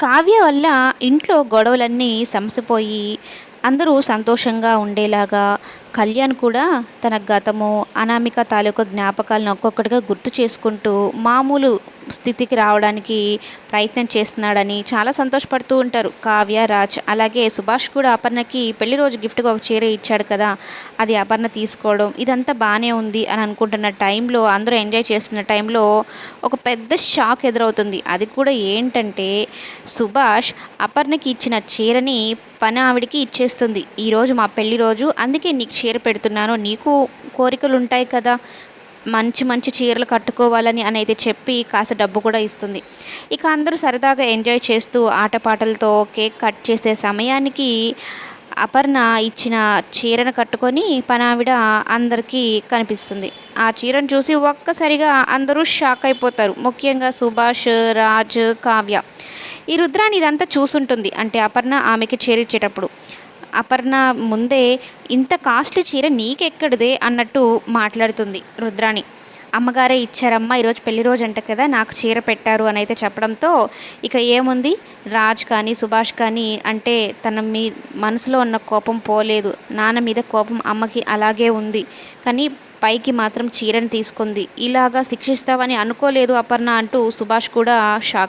కావ్య వల్ల ఇంట్లో గొడవలన్నీ సమసిపోయి అందరూ సంతోషంగా ఉండేలాగా కళ్యాణ్ కూడా తన గతము అనామిక తాలూకా జ్ఞాపకాలను ఒక్కొక్కటిగా గుర్తు చేసుకుంటూ మామూలు స్థితికి రావడానికి ప్రయత్నం చేస్తున్నాడని చాలా సంతోషపడుతూ ఉంటారు. కావ్య రాజ్ అలాగే సుభాష్ కూడా అపర్ణకి పెళ్ళి రోజు గిఫ్ట్గా ఒక చీర ఇచ్చాడు కదా అది అపర్ణ తీసుకోవడం ఇదంతా బాగానే ఉంది అని అనుకుంటున్న టైంలో అందరూ ఎంజాయ్ చేస్తున్న టైంలో ఒక పెద్ద షాక్ ఎదురవుతుంది. అది కూడా ఏంటంటే సుభాష్ అపర్ణకి ఇచ్చిన చీరని పని ఆవిడికి ఇచ్చేస్తుంది. ఈరోజు మా పెళ్ళి రోజు అందుకే నీకు చీర పెడుతున్నాను నీకు కోరికలు ఉంటాయి కదా మంచి మంచి చీరలు కట్టుకోవాలని అని అయితే చెప్పి కాస్త డబ్బు కూడా ఇస్తుంది. ఇక అందరూ సరదాగా ఎంజాయ్ చేస్తూ ఆటపాటలతో కేక్ కట్ చేసే సమయానికి అపర్ణ ఇచ్చిన చీరను కట్టుకొని పనావిడ అందరికీ కనిపిస్తుంది. ఆ చీరను చూసి ఒక్కసారిగా అందరూ షాక్ అయిపోతారు. ముఖ్యంగా సుభాష్ రాజ్ కావ్య. ఈ రుద్రాని ఇదంతా చూసుంటుంది. అంటే అపర్ణ ఆమెకి చీర ఇచ్చేటప్పుడు అపర్ణ ముందే ఇంత కాస్ట్లీ చీర నీకెక్కడిదే? అన్నట్టు మాట్లాడుతుంది రుద్రాణి. అమ్మగారే ఇచ్చారమ్మా ఈరోజు పెళ్ళి రోజు అంట కదా నాకు చీర పెట్టారు అని అయితే చెప్పడంతో ఇక ఏముంది? రాజ్ కానీ సుభాష్ కానీ అంటే తన మీ మనసులో ఉన్న కోపం పోలేదు. నాన్న మీద కోపం అమ్మకి అలాగే ఉంది. కానీ పైకి మాత్రం చీరను తీసుకుంది. ఇలాగా శిక్షిస్తావని అనుకోలేదు అపర్ణ అంటూ సుభాష్ కూడా షాక్.